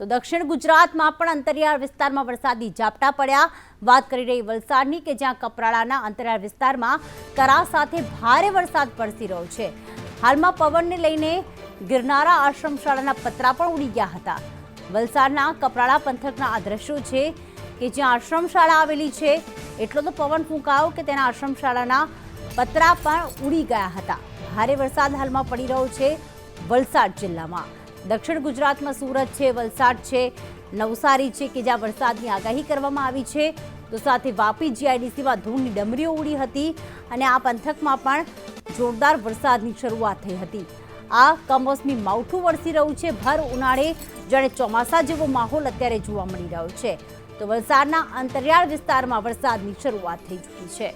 તો દક્ષિણ ગુજરાતમાં પણ અંતરિયાળ વિસ્તારમાં વરસાદી ઝાપટા પડ્યા. વાત કરી રહી વલસાડની કે જ્યાં કપરાડાના અંતરિયાળ વિસ્તારમાં કરા સાથે ભારે વરસાદ પડતી રહ્યો છે. હાલમાં પવનને લઈને ગિરનારા આશ્રમ શાળાના પતરા પણ ઉડી ગયા હતા. વલસાડના કપરાડા પંથકના આ દ્રશ્યો છે કે જ્યાં આશ્રમ શાળા આવેલી છે, એટલો તો પવન ફૂંકાયો કે તેના આશ્રમ શાળાના પતરા પણ ઉડી ગયા હતા. ભારે વરસાદ હાલમાં પડી રહ્યો છે વલસાડ જિલ્લામાં. દક્ષિણ ગુજરાતમાં સુરત છે, વલસાડ છે, નવસારી છે કે જ્યાં વરસાદની આગાહી કરવામાં આવી છે. તો સાથે વાપી જીઆઈડીસીમાં ધૂળની ડમરીઓ ઉડી હતી અને આ પંથકમાં પણ જોરદાર વરસાદની શરૂઆત થઈ હતી. આ કમોસમી માવઠું વરસી રહ્યું છે. ભર ઉનાળે જાણે ચોમાસા જેવો માહોલ અત્યારે જોવા મળી રહ્યો છે. તો વલસાડના અંતરિયાળ વિસ્તારમાં વરસાદની શરૂઆત થઈ ચૂકી છે.